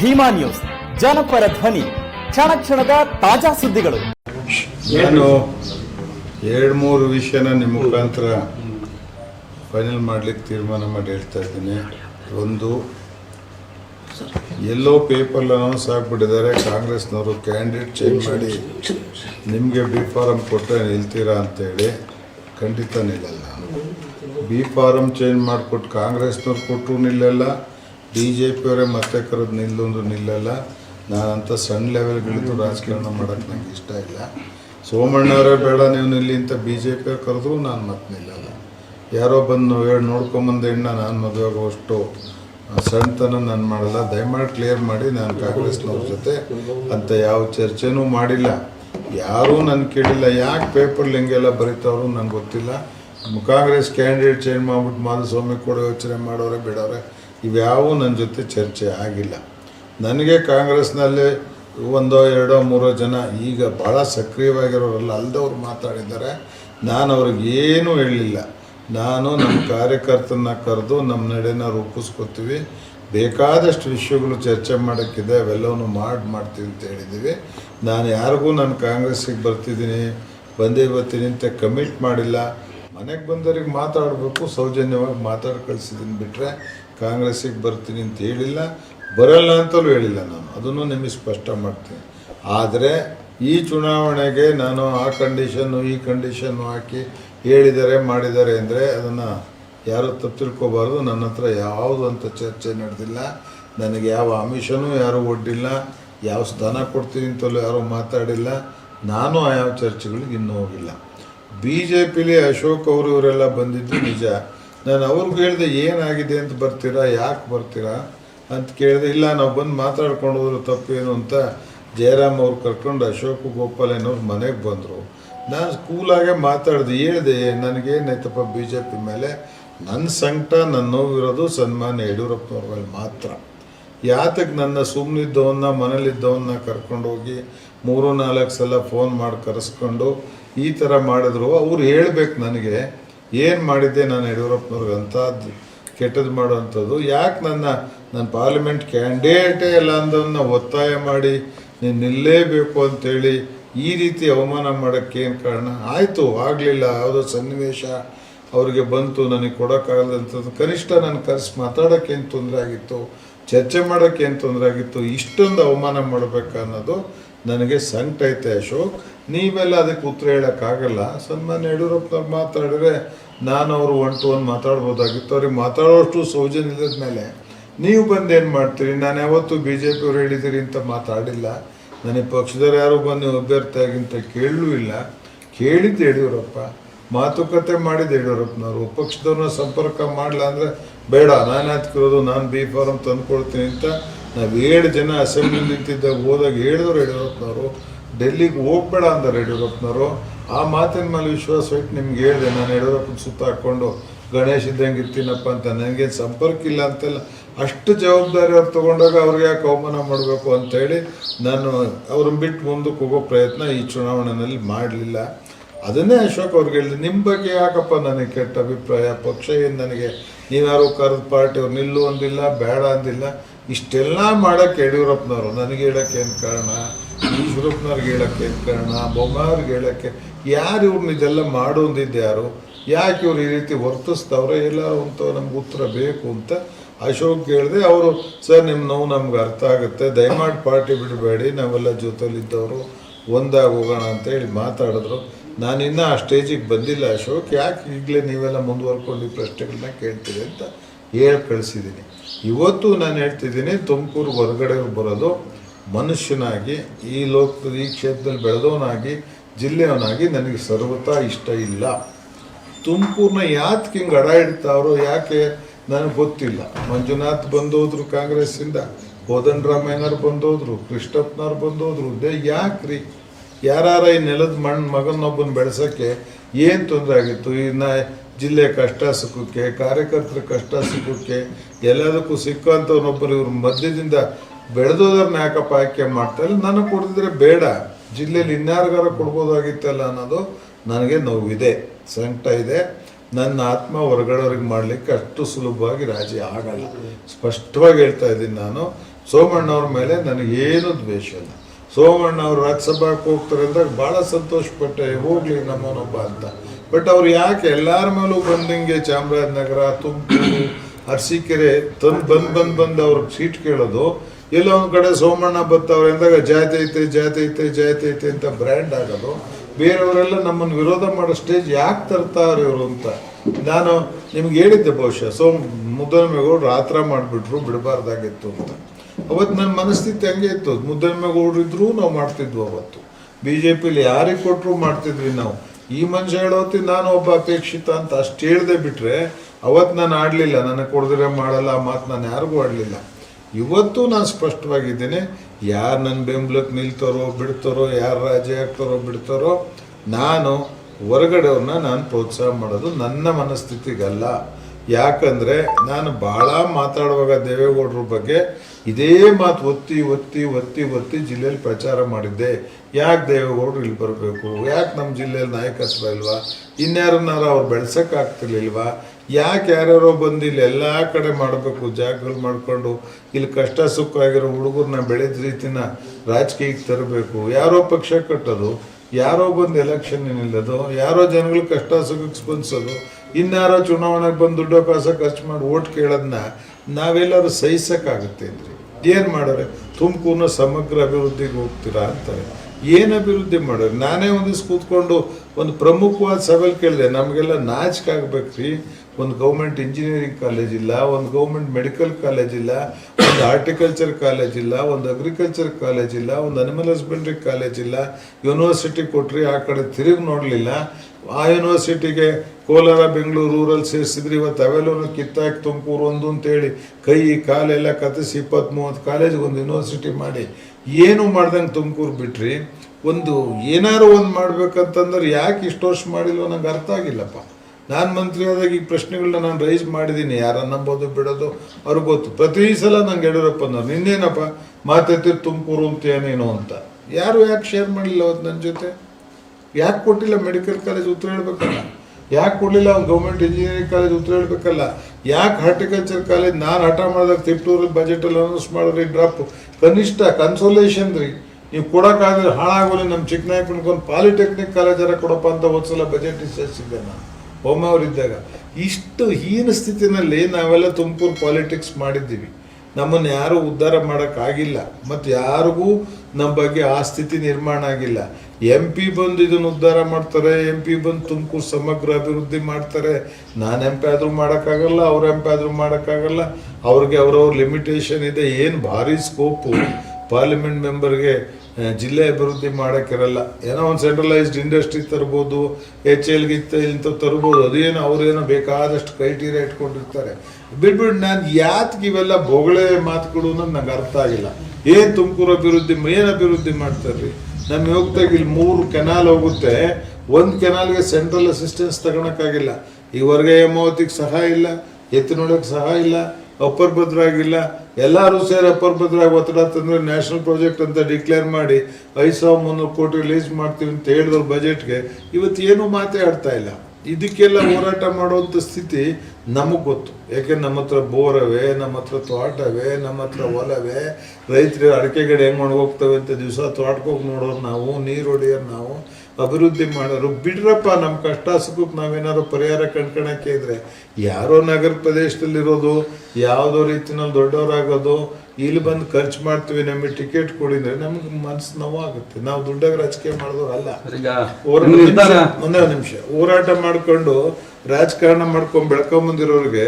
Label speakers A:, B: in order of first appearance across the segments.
A: Bima news. ಜನಪರ ಧ್ವನಿ. ಕ್ಷಣ ಕ್ಷಣದ ತಾಜಾ ಸುದ್ದಿಗಳು.
B: ನಾನು ಎರಡು ಮೂರು ವಿಷಯನ ನಿಮ್ಮ ಮುಖಾಂತರ ಫೈನಲ್ ಮಾಡ್ಲಿಕ್ಕೆ ತೀರ್ಮಾನ ಮಾಡಿ ಹೇಳ್ತಾ ಇದ್ದೀನಿ. ಒಂದು, ಎಲ್ಲೋ ಪೇಪರ್ ಅನೌನ್ಸ್ ಆಗಿಬಿಟ್ಟಿದ್ದಾರೆ. ಕಾಂಗ್ರೆಸ್ನವರು ಕ್ಯಾಂಡಿಡೇಟ್ ಚೇಂಜ್ ಮಾಡಿ ನಿಮಗೆ ಬಿ ಫಾರಮ್ ಕೊಟ್ಟರೆ ನಿಲ್ತೀರಾ ಅಂತೇಳಿ. ಖಂಡಿತ ನಿಲ್ಲಲ್ಲ. ಬಿ ಫಾರಮ್ ಚೇಂಜ್ ಮಾಡಿಕೊಟ್ಟು ಕಾಂಗ್ರೆಸ್ನವ್ರು ಕೊಟ್ಟರು ನಿಲ್ಲಲ್ಲ. ಬಿ ಜೆ ಪಿಯವರೇ ಮತ್ತೆ ಕರೆದು ನಿಲ್ಲೊಂದು ನಿಲ್ಲಲ್ಲ. ನಾನಂತ ಸಣ್ಣ ಲೆವೆಲ್ಗಳಿದ್ದು ರಾಜಕಾರಣ ಮಾಡೋಕ್ಕೆ ನನಗೆ ಇಷ್ಟ ಇಲ್ಲ. ಸೋಮಣ್ಣವರೇ ಬೇಡ, ನೀವು ನಿಲ್ಲಿ ಅಂತ ಬಿ ಜೆ ಪಿಯವ್ರು ಕರೆದ್ರು, ನಾನು ಮತ್ತೆ ನಿಲ್ಲಲ್ಲ. ಯಾರೋ ಬಂದು ಹೇಳಿ ನೋಡ್ಕೊಂಬಂದ ಹೆಣ್ಣ ನಾನು ಮದುವೆ ಆಗೋಷ್ಟು ಸಣ್ಣತನ ನಾನು ಮಾಡಲ್ಲ. ದಯಮಾಡಿ ಕ್ಲಿಯರ್ ಮಾಡಿ, ನಾನು ಕಾಂಗ್ರೆಸ್ನವ್ರ ಜೊತೆ ಅಂತ ಯಾವ ಚರ್ಚೆನೂ ಮಾಡಿಲ್ಲ. ಯಾರೂ ನನ್ನ ಕೇಳಿಲ್ಲ. ಯಾಕೆ ಪೇಪರ್ಲಿ ಹಿಂಗೆಲ್ಲ ಬರೀತಾವ್ರು ನನಗೆ ಗೊತ್ತಿಲ್ಲ. ಕಾಂಗ್ರೆಸ್ ಕ್ಯಾಂಡಿಡೇಟ್ ಚೇಂಜ್ ಮಾಡ್ಬಿಟ್ಟು ಮಾಧುಸ್ವಾಮಿ ಕೂಡ ಯೋಚನೆ ಮಾಡೋರೆ, ಬಿಡೋರೆ. ಇವ್ಯಾವೂ ನನ್ನ ಜೊತೆ ಚರ್ಚೆ ಆಗಿಲ್ಲ. ನನಗೆ ಕಾಂಗ್ರೆಸ್ನಲ್ಲಿ ಒಂದೋ ಎರಡೋ ಮೂರೋ ಜನ ಈಗ ಭಾಳ ಸಕ್ರಿಯವಾಗಿರೋರಲ್ಲ ಅಲ್ಲದವ್ರು ಮಾತಾಡಿದ್ದಾರೆ. ನಾನು ಅವ್ರಿಗೆ ಏನೂ ಹೇಳಲಿಲ್ಲ. ನಾನು ನಮ್ಮ ಕಾರ್ಯಕರ್ತನ ಕರೆದು ನಮ್ಮ ನಡೆನ ರೂಪಿಸ್ಕೊತೀವಿ. ಬೇಕಾದಷ್ಟು ವಿಷಯಗಳು ಚರ್ಚೆ ಮಾಡೋಕ್ಕಿದೆ, ಅವೆಲ್ಲವನ್ನು ಮಾಡಿ, ಮಾಡ್ತೀವಿ ಅಂತ ಹೇಳಿದ್ದೀವಿ. ನಾನು ಯಾರಿಗೂ ನಾನು ಕಾಂಗ್ರೆಸ್ಸಿಗೆ ಬರ್ತಿದ್ದೀನಿ, ಬಂದೇ ಬರ್ತೀನಿ ಅಂತ ಕಮಿಟ್ ಮಾಡಿಲ್ಲ. ಮನೆಗೆ ಬಂದವ್ರಿಗೆ ಮಾತಾಡಬೇಕು, ಸೌಜನ್ಯವಾಗಿ ಮಾತಾಡಿ ಕಳಿಸಿದ್ದೀನಿ ಬಿಟ್ಟರೆ ಕಾಂಗ್ರೆಸ್ಸಿಗೆ ಬರ್ತೀನಿ ಅಂತ ಹೇಳಿಲ್ಲ, ಬರಲ್ಲ ಅಂತಲೂ ಹೇಳಿಲ್ಲ ನಾನು. ಅದನ್ನು ನಿಮಗೆ ಸ್ಪಷ್ಟ ಮಾಡ್ತೀನಿ. ಆದರೆ ಈ ಚುನಾವಣೆಗೆ ನಾನು ಆ ಕಂಡೀಷನ್ನು ಈ ಕಂಡೀಷನ್ನು ಹಾಕಿ ಹೇಳಿದ್ದಾರೆ ಮಾಡಿದ್ದಾರೆ ಅಂದರೆ ಅದನ್ನು ಯಾರು ತಪ್ಪು ತಿಳ್ಕೊಬಾರ್ದು. ನನ್ನ ಹತ್ರ ಯಾವುದು ಅಂತ ಚರ್ಚೆ ನಡೆದಿಲ್ಲ. ನನಗೆ ಯಾವ ಆಮಿಷನೂ ಯಾರೂ ಒಡ್ಡಿಲ್ಲ. ಯಾವ ಸ್ಥಾನ ಕೊಡ್ತೀನಿ ಅಂತಲೂ ಯಾರೂ ಮಾತಾಡಿಲ್ಲ. ನಾನು ಆ ಯಾವ ಚರ್ಚೆಗಳಿಗೆ ಇನ್ನೂ ಹೋಗಿಲ್ಲ. ಬಿ ಜೆ ಪಿಲಿ ಅಶೋಕ್ ಅವರು ಇವರೆಲ್ಲ ಬಂದಿದ್ದು ನಿಜ. ನಾನು ಅವ್ರಿಗೆ ಹೇಳಿದೆ, ಏನಾಗಿದೆ ಅಂತ ಬರ್ತೀರಾ, ಯಾಕೆ ಬರ್ತೀರಾ ಅಂತ ಕೇಳಿದೆ, ಇಲ್ಲ, ನಾವು ಬಂದು ಮಾತಾಡ್ಕೊಂಡು ಹೋದ್ರೆ ತಪ್ಪೇನು ಅಂತ ಜಯರಾಮ್ ಅವ್ರು ಕರ್ಕೊಂಡು ಅಶೋಕ್ ಗೋಪಾಲಯ್ಯನವ್ರು ಮನೆಗೆ ಬಂದರು. ನಾನು ಕೂಲಾಗೆ ಮಾತಾಡಿದೆ, ಹೇಳಿದೆ, ನನಗೇನಾಯ್ತಪ್ಪ ಬಿ ಜೆ ಪಿ ಮೇಲೆ? ನನ್ನ ಸಂಕಟ ನನ್ನ ನೋವಿರೋದು ಸನ್ಮಾನ್ಯ ಯಡಿಯೂರಪ್ಪನವ್ರ ಮೇಲೆ ಮಾತ್ರ. ಯಾತಕ್ಕೆ ನನ್ನ ಸುಮ್ಮನಿದ್ದವನ್ನ ಮನೇಲಿದ್ದವನ್ನ ಕರ್ಕೊಂಡೋಗಿ ಮೂರು ನಾಲ್ಕು ಸಲ ಫೋನ್ ಮಾಡಿ ಕರೆಸ್ಕೊಂಡು ಈ ಥರ ಮಾಡಿದ್ರು? ಅವ್ರು ಹೇಳಬೇಕು ನನಗೆ. ಏನು ಮಾಡಿದ್ದೆ ನಾನು ಯಡಿಯೂರಪ್ಪನವ್ರಿಗೆ ಅಂಥದ್ದು, ಕೆಟ್ಟದ್ದು ಮಾಡುವಂಥದ್ದು ಯಾಕೆ ನನ್ನ ನನ್ನ ಪಾರ್ಲಿಮೆಂಟ್ ಕ್ಯಾಂಡಿಡೇಟೇ ಎಲ್ಲ ಅಂದವನ್ನ ಒತ್ತಾಯ ಮಾಡಿ ನೀನು ನಿಲ್ಲೇಬೇಕು ಅಂತೇಳಿ ಈ ರೀತಿ ಅವಮಾನ ಮಾಡೋಕ್ಕೆ ಏನು ಕಾರಣ? ಆಯಿತು, ಆಗಲಿಲ್ಲ. ಯಾವುದೋ ಸನ್ನಿವೇಶ ಅವರಿಗೆ ಬಂತು, ನನಗೆ ಕೊಡೋಕ್ಕಾಗದಂಥದ್ದು ಕನಿಷ್ಠ ನನ್ನ ಕರೆಸಿ ಮಾತಾಡೋಕ್ಕೇನು ತೊಂದರೆ ಆಗಿತ್ತು, ಚರ್ಚೆ ಮಾಡೋಕ್ಕೇನು ತೊಂದರೆ ಆಗಿತ್ತು, ಇಷ್ಟೊಂದು ಅವಮಾನ ಮಾಡಬೇಕನ್ನೋದು ನನಗೆ ಸಂಕಟ ಐತೆ ಅಶೋಕ್. ನೀವೆಲ್ಲ ಅದಕ್ಕೆ ಉತ್ತರ ಹೇಳೋಕ್ಕಾಗಲ್ಲ. ಸನ್ಮಾನ್ಯ ಯಡಿಯೂರಪ್ಪನವ್ರು ಮಾತಾಡಿದ್ರೆ ನಾನು ಅವರು ಒನ್ ಟು ಒನ್ ಮಾತಾಡ್ಬೋದಾಗಿತ್ತು. ಅವ್ರಿಗೆ ಮಾತಾಡೋಷ್ಟು ಸೌಜನ್ಯ ಇಲ್ಲದ ಮೇಲೆ ನೀವು ಬಂದು ಏನು ಮಾಡ್ತೀರಿ? ನಾನು ಯಾವತ್ತೂ ಬಿ ಜೆ ಪಿಯವ್ರು ಹೇಳಿದ್ದೀರಿ ಅಂತ ಮಾತಾಡಿಲ್ಲ. ನನಗೆ ಪಕ್ಷದವ್ರು ಯಾರು ಬಂದು ಅಭ್ಯರ್ಥಿಯಾಗಿ ಅಂತ ಕೇಳಲೂ ಇಲ್ಲ. ಕೇಳಿದ್ದು ಯಡಿಯೂರಪ್ಪ. ಮಾತುಕತೆ ಮಾಡಿದ್ದು ಯಡಿಯೂರಪ್ಪನವರು. ಪಕ್ಷದವ್ರನ್ನ ಸಂಪರ್ಕ ಮಾಡಲ್ಲ ಅಂದರೆ ಬೇಡ. ನಾನು ಹತ್ಕಿರೋದು ನಾನು ಬಿ ಫಾರಮ್ ತಂದುಕೊಡ್ತೀನಿ ಅಂತ ನಾವು ಏಳು ಜನ ಅಸೆಂಬ್ಲಿ ನಿಂತಿದ್ದಾಗ ಹೋದಾಗ ಹೇಳಿದ್ರು ಯಡಿಯೂರಪ್ಪನವರು ಡೆಲ್ಲಿಗೆ ಹೋಗ್ಬೇಡ ಅಂದರು ಯಡಿಯೂರಪ್ಪನವರು ಆ ಮಾತಿನ ಮೇಲೆ ವಿಶ್ವಾಸ ಇಟ್ಟು ನಿಮ್ಗೆ ಹೇಳಿದೆ, ನಾನು ಯಡಿಯೂರಪ್ಪನ ಸುತ್ತ ಹಾಕ್ಕೊಂಡು, ಗಣೇಶ್ ಇದ್ದಂಗೆ ಇರ್ತೀನಪ್ಪ ಅಂತ ನನಗೇನು ಸಂಪರ್ಕ ಇಲ್ಲ ಅಂತೆಲ್ಲ, ಅಷ್ಟು ಜವಾಬ್ದಾರಿ ಅವ್ರು ತೊಗೊಂಡಾಗ ಅವ್ರಿಗೆ ಯಾಕೆ ಅವಮಾನ ಮಾಡಬೇಕು ಅಂತೇಳಿ ನಾನು ಅವ್ರನ್ನ ಬಿಟ್ಟು ಮುಂದಕ್ಕೆ ಹೋಗೋ ಪ್ರಯತ್ನ ಈ ಚುನಾವಣೆಯಲ್ಲಿ ಮಾಡಲಿಲ್ಲ. ಅದನ್ನೇ ಅಶೋಕ್ ಅವ್ರಿಗೆ ಹೇಳಿದೆ ನಿಮ್ಮ ಬಗ್ಗೆ ಯಾಕಪ್ಪ ನನಗೆ ಕೆಟ್ಟ ಅಭಿಪ್ರಾಯ? ಪಕ್ಷ ಏನು ನನಗೆ? ನೀವ್ಯಾರು ಕರೆದ ಪಾರ್ಟಿ ಅವ್ರು ನಿಲ್ಲು ಅಂದಿಲ್ಲ, ಬೇಡ ಅಂದಿಲ್ಲ. ಇಷ್ಟೆಲ್ಲ ಮಾಡೋಕ್ಕೆ ಯಡಿಯೂರಪ್ಪನವರು, ನನಗೆ ಹೇಳೋಕ್ಕೇನು ಕಾರಣ? ಈಶ್ವರಪ್ಪನವ್ರಿಗೆ ಹೇಳೋಕ್ಕೆ ಕಾರಣ ಬೊಮ್ಮಾರ್ಗೆ ಹೇಳೋಕ್ಕೆ ಯಾರು ಇವ್ರನ್ನ ಇದೆಲ್ಲ ಮಾಡೋಂದಿದ್ದಾರು ಯಾರು? ಯಾಕೆ ಇವ್ರು ಈ ರೀತಿ ವರ್ತಿಸ್ತವ್ರೆ ಇಲ್ಲ ಅಂತ ನಮ್ಗೆ ಉತ್ತರ ಬೇಕು ಅಂತ ಅಶೋಕ್ ಹೇಳಿದೆ, ಅವರು, ಸರ್ ನಿಮ್ಮ ನೋವು ನಮ್ಗೆ ಅರ್ಥ ಆಗುತ್ತೆ. ದಯಮಾಡಿ ಪಾರ್ಟಿ ಬಿಡಬೇಡಿ. ನಾವೆಲ್ಲ ಜೊತೆಲಿದ್ದವರು ಒಂದಾಗಿ ಹೋಗೋಣ ಅಂತ ಹೇಳಿ ಮಾತಾಡಿದ್ರು. ನಾನು ಇನ್ನೂ ಆ ಸ್ಟೇಜಿಗೆ ಬಂದಿಲ್ಲ ಅಶೋಕ್. ಯಾಕೆ ಈಗಲೇ ನೀವೆಲ್ಲ ಮುಂದುವರ್ಕೊಂಡು ಈ ಪ್ರಶ್ನೆಗಳನ್ನ ಕೇಳ್ತೀರಿ ಅಂತ ಹೇಳಿ ಕಳಿಸಿದ್ದೀನಿ. ಇವತ್ತು ನಾನು ಹೇಳ್ತಿದ್ದೀನಿ, ತುಮಕೂರು ಹೊರಗಡೆ ಬರೋದು ಮನುಷ್ಯನಾಗಿ, ಈ ಲೋಕದ ಈ ಕ್ಷೇತ್ರದಲ್ಲಿ ಬೆಳೆದವನಾಗಿ, ಜಿಲ್ಲೆಯವನಾಗಿ ನನಗೆ ಸರ್ವತಾ ಇಷ್ಟ ಇಲ್ಲ. ತುಮಕೂರನ್ನ ಯಾತಕ್ಕೆ ಹಿಂಗೆ ಅಡ ಇಡ್ತಾವ್ರೋ ಯಾಕೆ ನನಗೆ ಗೊತ್ತಿಲ್ಲ. ಮಂಜುನಾಥ್ ಬಂದೋದ್ರು ಕಾಂಗ್ರೆಸ್ಸಿಂದ ಕೋದಂಡರಾಮಯ್ಯನವ್ರು ಬಂದೋದ್ರು, ಕೃಷ್ಣಪ್ಪನವ್ರು ಬಂದೋದ್ರು, ದೇ ಯಾಕ್ರಿ? ಯಾರ ಈ ನೆಲದ ಮಣ್ಣು ಮಗನೊಬ್ಬನ ಬೆಳೆಸೋಕ್ಕೆ ಏನು ತೊಂದರೆ ಆಗಿತ್ತು? ಇನ್ನು ಜಿಲ್ಲೆ ಕಷ್ಟ ಸುಖಕ್ಕೆ, ಕಾರ್ಯಕರ್ತರ ಕಷ್ಟ ಸುಖಕ್ಕೆ, ಎಲ್ಲದಕ್ಕೂ ಸಿಕ್ಕಂಥವ್ರನ್ನೊಬ್ಬರು ಇವ್ರ ಮಧ್ಯದಿಂದ ಬೆಳೆದೋದ್ರನ್ನ ಯಾಕಪ್ಪ ಆಯ್ಕೆ ಮಾಡ್ತಾ ಇಲ್ಲ? ನನಗೆ ಕೊಡ್ತಿದ್ರೆ ಬೇಡ. ಜಿಲ್ಲೆಯಲ್ಲಿ ಇನ್ಯಾರಿಗಾರ ಕೊಡ್ಬೋದಾಗಿತ್ತಲ್ಲ ಅನ್ನೋದು ನನಗೆ ನೋವಿದೆ. ಸಂಕಟ ಇದೆ. ನನ್ನ ಆತ್ಮ ಹೊರಗಡೆಯವ್ರಿಗೆ ಮಾಡಲಿಕ್ಕೆ ಅಷ್ಟು ಸುಲಭವಾಗಿ ರಾಜಿ ಆಗಲ್ಲ. ಸ್ಪಷ್ಟವಾಗಿ ಹೇಳ್ತಾ ಇದ್ದೀನಿ ನಾನು. ಸೋಮಣ್ಣವ್ರ ಮೇಲೆ ನನಗೇನು ದ್ವೇಷ ಇಲ್ಲ. ಸೋಮಣ್ಣ ಅವರು ರಾಜ್ಯಸಭಾಕ್ಕೆ ಹೋಗ್ತಾರೆ ಅಂದಾಗ ಭಾಳ ಸಂತೋಷಪಟ್ಟೆ, ಹೋಗ್ಲಿ ನಮ್ಮನೊಬ್ಬ ಅಂತ. ಬಟ್ ಅವ್ರು ಯಾಕೆ ಎಲ್ಲರ ಮೇಲೂ ಬಂದಂಗೆ ಚಾಮರಾಜನಗರ, ತುಮಕೂರು, ಅರಸೀಕೆರೆ ತಂದು ಬಂದು ಬಂದು ಬಂದು ಅವ್ರಿಗೆ ಸೀಟ್ ಕೇಳೋದು? ಎಲ್ಲೋ ಒಂದು ಕಡೆ ಸೋಮಣ್ಣ ಬತ್ತವ್ರೆ ಅಂದಾಗ ಜಾತಿ ಐತೆ ಜಾತಿ ಐತೆ ಜಾತಿ ಐತೆ ಅಂತ ಬ್ರ್ಯಾಂಡ್ ಆಗೋದು. ಬೇರೆಯವರೆಲ್ಲ ನಮ್ಮನ್ನು ವಿರೋಧ ಮಾಡೋ ಸ್ಟೇಜ್ ಯಾಕೆ ತರ್ತಾರೆ ಇವರು ಅಂತ. ನಾನು ನಿಮ್ಗೆ ಹೇಳಿದ್ದೆ ಬಹುಶಃ, ಸೋಮ್ ಮುದ್ದನಮೇಗೌಡರು ರಾತ್ರ ಮಾಡಿಬಿಟ್ರು, ಬಿಡಬಾರ್ದಾಗಿತ್ತು ಅಂತ. ಅವತ್ತು ನನ್ನ ಮನಸ್ಥಿತಿ ಹಂಗೆ ಇತ್ತು. ಮುದ್ದನಮೇಗೌಡರು ಇದ್ರೂ ನಾವು ಮಾಡ್ತಿದ್ವು ಅವತ್ತು. ಬಿ ಜೆ ಪಿಲಿ ಯಾರಿಗೆ ಕೊಟ್ಟರು ಮಾಡ್ತಿದ್ವಿ ನಾವು. ಈ ಮನುಷ್ಯ ಹೇಳೋತಿ ನಾನು ಒಬ್ಬ ಅಪೇಕ್ಷಿತ ಅಂತ ಅಷ್ಟು ಹೇಳ್ದೆ ಬಿಟ್ಟರೆ ಅವತ್ತು ನಾನು ಆಡಲಿಲ್ಲ. ನನಗೆ ಕೊಡದಿರ ಮಾಡಲ್ಲ ಆ ಮಾತು ನಾನು ಯಾರಿಗೂ ಆಡಲಿಲ್ಲ. ಇವತ್ತು ನಾನು ಸ್ಪಷ್ಟವಾಗಿದ್ದೇನೆ, ಯಾರು ನನ್ನ ಬೆಂಬಲಕ್ಕೆ ನಿಲ್ತಾರೋ, ಬಿಡ್ತಾರೋ, ಯಾರು ರಾಜಿ ಆಗ್ತಾರೋ, ಬಿಡ್ತಾರೋ, ನಾನು ಹೊರಗಡೆಯವ್ರನ್ನ ನಾನು ಪ್ರೋತ್ಸಾಹ ಮಾಡೋದು ನನ್ನ ಮನಸ್ಥಿತಿಗಲ್ಲ. ಯಾಕಂದರೆ ನಾನು ಭಾಳ ಮಾತಾಡುವಾಗ ದೇವೇಗೌಡರ ಬಗ್ಗೆ ಇದೇ ಮಾತು ಒತ್ತಿ ಒತ್ತಿ ಒತ್ತಿ ಒತ್ತಿ ಜಿಲ್ಲೆಯಲ್ಲಿ ಪ್ರಚಾರ ಮಾಡಿದ್ದೆ. ಯಾಕೆ ದೇವೇಗೌಡರು ಇಲ್ಲಿ ಬರಬೇಕು? ಯಾಕೆ ನಮ್ಮ ಜಿಲ್ಲೆಯಲ್ಲಿ ನಾಯಕತ್ವ ಇಲ್ವಾ? ಇನ್ಯಾರನ್ನಾರು ಅವ್ರು ಬೆಳ್ಸೋಕ್ಕಾಗ್ತಿರ್ಲಿಲ್ವಾ ಯಾಕೆ ಯಾರ್ಯಾರೋ ಬಂದು ಇಲ್ಲಿ ಎಲ್ಲ ಕಡೆ ಮಾಡಬೇಕು, ಜಾಗಗಳು ಮಾಡಿಕೊಂಡು, ಇಲ್ಲಿ ಕಷ್ಟ ಸುಖ ಆಗಿರೋ ಹುಡುಗರನ್ನ ಬೆಳೆದ ರೀತಿನ ರಾಜಕೀಯಕ್ಕೆ ತರಬೇಕು. ಯಾರೋ ಪಕ್ಷ ಕಟ್ಟೋದು, ಯಾರೋ ಬಂದು ಎಲೆಕ್ಷನ್ ನಿಲ್ಲೋದು, ಯಾರೋ ಜನಗಳು ಕಷ್ಟ ಸುಖಕ್ಕೆ ಸ್ಪಂದಿಸೋದು, ಇನ್ಯಾರೋ ಚುನಾವಣೆಗೆ ಬಂದು ದುಡ್ಡು ಕಾಸ ಖರ್ಚು ಮಾಡಿ ಓಟ್ ಕೇಳೋದನ್ನ ನಾವೆಲ್ಲರೂ ಸಹಿಸೋಕ್ಕಾಗುತ್ತೆ ಅಂದ್ರಿ. ಏನು ಮಾಡೋರೆ? ತುಮಕೂರಿನ ಸಮಗ್ರ ಅಭಿವೃದ್ಧಿಗೆ ಹೋಗ್ತೀರಾ ಅಂತಾರೆ. ಏನು ಅಭಿವೃದ್ಧಿ ಮಾಡೋರು? ನಾನೇ ಒಂದು ಕೂತ್ಕೊಂಡು ಒಂದು ಪ್ರಮುಖವಾದ ಸಭೆಲಿ ಕೇಳಿದೆ. ನಮಗೆಲ್ಲ ನಾಚಿಕೆ ಆಗ್ಬೇಕ್ರಿ. ಒಂದು ಗೌರ್ಮೆಂಟ್ ಇಂಜಿನಿಯರಿಂಗ್ ಕಾಲೇಜ್ ಇಲ್ಲ, ಒಂದು ಗೌರ್ಮೆಂಟ್ ಮೆಡಿಕಲ್ ಕಾಲೇಜ್ ಇಲ್ಲ, ಒಂದು ಆರ್ಟಿಕಲ್ಚರ್ ಕಾಲೇಜ್ ಇಲ್ಲ, ಒಂದು ಅಗ್ರಿಕಲ್ಚರ್ ಕಾಲೇಜ್ ಇಲ್ಲ, ಒಂದು ಅನಿಮಲ್ ಹಸ್ಬೆಂಡ್ರಿ ಕಾಲೇಜ್ ಇಲ್ಲ. ಯೂನಿವರ್ಸಿಟಿ ಕೊಟ್ರಿ ಆ ಕಡೆ ತಿರುಗಿ ನೋಡಲಿಲ್ಲ. ಆ ಯೂನಿವರ್ಸಿಟಿಗೆ ಕೋಲಾರ, ಬೆಂಗಳೂರು ರೂರಲ್ ಸೇರಿಸಿದ್ರೆ ಇವತ್ತು ಅವೆಲ್ಲೂ ಕಿತ್ತಾಕಿ ತುಮಕೂರು ಒಂದು ಅಂತೇಳಿ ಕೈ, ಕಾಲೆಲ್ಲ ಕತ್ತಿಸಿ ಇಪ್ಪತ್ತು ಮೂವತ್ತು ಕಾಲೇಜಿಗೆ ಒಂದು ಯೂನಿವರ್ಸಿಟಿ ಮಾಡಿ. ಏನು ಮಾಡ್ದಂಗೆ ತುಮಕೂರು ಬಿಟ್ರಿ? ಒಂದು ಏನಾರು ಒಂದು ಮಾಡ್ಬೇಕಂತಂದ್ರೆ ಯಾಕೆ ಇಷ್ಟು ವರ್ಷ ಮಾಡಿಲ್ವೋ ನಂಗೆ ಅರ್ಥ ಆಗಿಲ್ಲಪ್ಪ. ನಾನು ಮಂತ್ರಿ ಆದಾಗ ಈ ಪ್ರಶ್ನೆಗಳನ್ನ ನಾನು ರೈಸ್ ಮಾಡಿದ್ದೀನಿ ಯಾರನ್ನ ನಂಬೋದು ಬಿಡೋದು ಅವ್ರಿಗೆ ಗೊತ್ತು. ಪ್ರತಿ ಸಲ ನಂಗೆ ಯಡಿಯೂರಪ್ಪ ಅಂದ್ರೆ, ನಿನ್ನೇನಪ್ಪ ಮಾತೈತಿ ತುಮಕೂರು ಅಂತ ಏನೇನು ಅಂತ. ಯಾರು ಯಾಕೆ ಶೇರ್ ಮಾಡಲಿಲ್ಲ ಅವತ್ತು ನನ್ನ ಜೊತೆ? ಯಾಕೆ ಕೊಟ್ಟಿಲ್ಲ ಮೆಡಿಕಲ್ ಕಾಲೇಜ್ ಉತ್ತರ ಹೇಳ್ಬೇಕಲ್ಲ? ಯಾಕೆ ಕೊಡಲಿಲ್ಲ ಅವ್ನು ಗೌರ್ಮೆಂಟ್ ಇಂಜಿನಿಯರಿಂಗ್ ಕಾಲೇಜ್ ಉತ್ತರ ಹೇಳ್ಬೇಕಲ್ಲ? ಯಾಕೆ ಹಾರ್ಟಿಕಲ್ಚರ್ ಕಾಲೇಜ್ ನಾನು ಹಠ ಮಾಡಿದಾಗ ತಿಪ್ಟೂರಲ್ಲಿ ಬಜೆಟಲ್ಲಿ ಅನೌನ್ಸ್ ಮಾಡಿದ್ರಿ ಡ್ರಾಪ್ ಕನಿಷ್ಠ ಕನ್ಸೋಲೇಷನ್ ರೀ. ನೀವು ಕೊಡೋಕ್ಕಾದ್ರೆ ಹಾಳಾಗೋಲಿ ನಮ್ಮ ಚಿಕ್ಕನಾಯಕನಿಗೊಂದು ಪಾಲಿಟೆಕ್ನಿಕ್ ಕಾಲೇಜರ ಕೊಡಪ್ಪ ಅಂತ ಒಂದು ಸಲ ಬಜೆಟ್ ವಿಶ್ಲೇಷಿಸಿದ್ದೆ ನಾನು. ಒಮ್ಮೆ ಅವರಿದ್ದಾಗ ಇಷ್ಟು ಹೀನ ಸ್ಥಿತಿನಲ್ಲಿ ನಾವೆಲ್ಲ ತುಮಕೂರು ಪಾಲಿಟಿಕ್ಸ್ ಮಾಡಿದ್ದೀವಿ. ನಮ್ಮನ್ನು ಯಾರೂ ಉದ್ಧಾರ ಮಾಡೋಕ್ಕಾಗಿಲ್ಲ ಮತ್ತು ಯಾರಿಗೂ ನಮ್ಮ ಬಗ್ಗೆ ಆ ಸ್ಥಿತಿ ನಿರ್ಮಾಣ ಆಗಿಲ್ಲ. ಎಂ ಪಿ ಬಂದು ಇದನ್ನು ಉದ್ಧಾರ ಮಾಡ್ತಾರೆ ಎಂ ಪಿ ಬಂದು ತುಮಕೂರು ಸಮಗ್ರ ಅಭಿವೃದ್ಧಿ ಮಾಡ್ತಾರೆ. ನಾನು ಎಂ ಪಿ ಆದರೂ ಮಾಡೋಕ್ಕಾಗಲ್ಲ ಅವ್ರ ಎಂ ಪಿ ಆದರೂ ಮಾಡೋಕ್ಕಾಗಲ್ಲ ಅವ್ರಿಗೆ ಅವ್ರವ್ರ ಲಿಮಿಟೇಷನ್ ಇದೆ. ಏನು ಭಾರಿ ಸ್ಕೋಪು ಪಾರ್ಲಿಮೆಂಟ್ ಮೆಂಬರ್ಗೆ ಜಿಲ್ಲೆ ಅಭಿವೃದ್ಧಿ ಮಾಡೋಕ್ಕಿರಲ್ಲ. ಏನೋ ಒಂದು ಸೆಂಟ್ರಲೈಸ್ಡ್ ಇಂಡಸ್ಟ್ರಿ ತರ್ಬೋದು ಎಚ್ ಎಲ್ ಗಿತ್ತ ಇಂಥ ತರ್ಬೋದು, ಅದೇನೋ ಅವ್ರೇನೋ ಬೇಕಾದಷ್ಟು ಕ್ರೈಟೀರಿಯಾ ಇಟ್ಕೊಂಡಿರ್ತಾರೆ. ಬಿಟ್ಬಿಟ್ಟು ನಾನು ಯಾತ್ಗೆ ಇವೆಲ್ಲ ಬೊಗಳೆ ಮಾತುಗಳು ಅನ್ನೋದು ನಂಗೆ ಅರ್ಥ ಆಗಿಲ್ಲ. ಏನು ತುಮಕೂರು ಅಭಿವೃದ್ಧಿ ಏನು ಅಭಿವೃದ್ಧಿ ಮಾಡ್ತಾರ್ರಿ? ನಮ್ಮ ಹೋಗ್ದಾಗ ಇಲ್ಲಿ ಮೂರು ಕೆನಾಲ್ ಹೋಗುತ್ತೆ. ಒಂದು ಕೆನಾಲ್ಗೆ ಸೆಂಟ್ರಲ್ ಅಸಿಸ್ಟೆನ್ಸ್ ತಗೊಳಕ್ಕಾಗಿಲ್ಲ. ಈವರೆಗೆ ಹೇಮಾವತಿಗೆ ಸಹಾಯ ಇಲ್ಲ, ಎತ್ತಿನೊಳಗೆ ಸಹಾಯ ಇಲ್ಲ ಅಪ್ಪರ್ ಎಲ್ಲರೂ ಸೇರಿ ಅಪ್ಪರ್ ಒತ್ತಡ ತಂದ್ರೆ ನ್ಯಾಷನಲ್ ಪ್ರಾಜೆಕ್ಟ್ ಅಂತ ಡಿಕ್ಲೇರ್ ಮಾಡಿ ಐದು ಸಾವಿರ ಮುನ್ನೂರು ಕೋಟಿ ರಿಲೀಸ್ ಮಾಡ್ತೀವಿ ಅಂತ ಹೇಳಿದ್ರು ಬಜೆಟ್ಗೆ. ಇವತ್ತು ಏನೂ ಮಾತೇ ಆಡ್ತಾ ಇಲ್ಲ. ಇದಕ್ಕೆಲ್ಲ ಹೋರಾಟ ಮಾಡುವಂಥ ಸ್ಥಿತಿ ನಮಗೆ ಗೊತ್ತು. ಯಾಕೆ ನಮ್ಮ ಹತ್ರ ಬೋರವೇ, ನಮ್ಮ ಹತ್ರ ತೋಟವೇ, ನಮ್ಮ ಹತ್ರ ಹೊಲವೇ, ರೈತರು ಅಡಿಕೆ ಗಿಡ ಹೆಂಗೆ ಒಣಗೋಗ್ತವೆ ಅಂತ ದಿವಸ ತೋಟಕ್ಕೆ ಹೋಗಿ ನೋಡೋರು ನಾವು, ನೀರು ಹೊಡಿಯೋರು ನಾವು ಅಭಿವೃದ್ಧಿ ಮಾಡೋರು ಬಿಡ್ರಪ್ಪ ನಮ್ಮ ಕಷ್ಟ ಸುಖಕ್ಕೆ ನಾವೇನಾದ್ರು ಪರಿಹಾರ ಕಂಡ್ಕೊಳಕ್ಕೆ ಇದ್ರೆ ಯಾರೋ ನಗರ ಪ್ರದೇಶದಲ್ಲಿರೋದು ಯಾವುದೋ ರೀತಿನಲ್ಲಿ ದೊಡ್ಡವರಾಗೋದು ಇಲ್ಲಿ ಬಂದು ಖರ್ಚು ಮಾಡ್ತೀವಿ ನಮಗೆ ಟಿಕೆಟ್ ಕೊಡಿದ್ರೆ ನಮ್ಗೆ ಮನಸ್ಸು ನೋವಾಗುತ್ತೆ. ನಾವು ದುಡ್ಡಾಗ ರಾಜಕೀಯ ಮಾಡಿದವ್ರು ಅಲ್ಲ.
C: ಈಗ
B: ಹೋರಾಟ
C: ನಿಮ್ಮ ನಿರ್ಧಾರ?
B: ಒಂದೇ ನಿಮಿಷ. ಹೋರಾಟ ಮಾಡ್ಕೊಂಡು ರಾಜಕಾರಣ ಮಾಡ್ಕೊಂಡು ಬೆಳ್ಕೊಂಬಂದಿರೋರಿಗೆ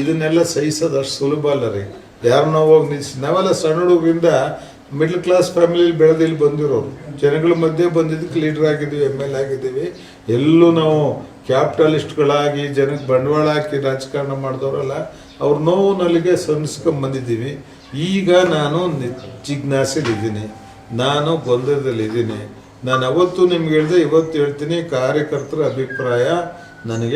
B: ಇದನ್ನೆಲ್ಲ ಸಹಿಸೋದು ಅಷ್ಟು ಸುಲಭ ಅಲ್ಲ ರೀ. ಯಾರನ್ನ ಹೋಗಿ ನಿಲ್ಸಿ ನಾವೆಲ್ಲ ಸಣ್ಣ ಹುಡುಗರಿಂದ ಮಿಡ್ಲ್ ಕ್ಲಾಸ್ ಫ್ಯಾಮಿಲಿಲಿ ಬೆಳೆದು ಇಲ್ಲಿ ಬಂದಿರೋರು. ಜನಗಳ ಮಧ್ಯೆ ಬಂದಿದ್ದಕ್ಕೆ ಲೀಡರ್ ಆಗಿದ್ದೀವಿ ಎಂ ಎಲ್ ಆಗಿದ್ದೀವಿ. ಎಲ್ಲೂ ನಾವು ಕ್ಯಾಪಿಟಲಿಸ್ಟ್ಗಳಾಗಿ ಜನಕ್ಕೆ ಬಂಡವಾಳ ಹಾಕಿ ರಾಜಕಾರಣ ಮಾಡಿದವರಲ್ಲ, ಅವ್ರ ನೋವು ನಲ್ಲಿಗೆ ಬಂದಿದ್ದೀವಿ. ಈಗ ನಾನು ಜಿಜ್ಞಾಸೆಯಲ್ಲಿದ್ದೀನಿ. ನಾನು ಗೊಂದಲದಲ್ಲಿದ್ದೀನಿ. ನಾನು ಅವತ್ತು ನಿಮ್ಗೆ ಹೇಳಿದೆ, ಇವತ್ತು ಹೇಳ್ತೀನಿ, ಕಾರ್ಯಕರ್ತರ ಅಭಿಪ್ರಾಯ ನನಗೆ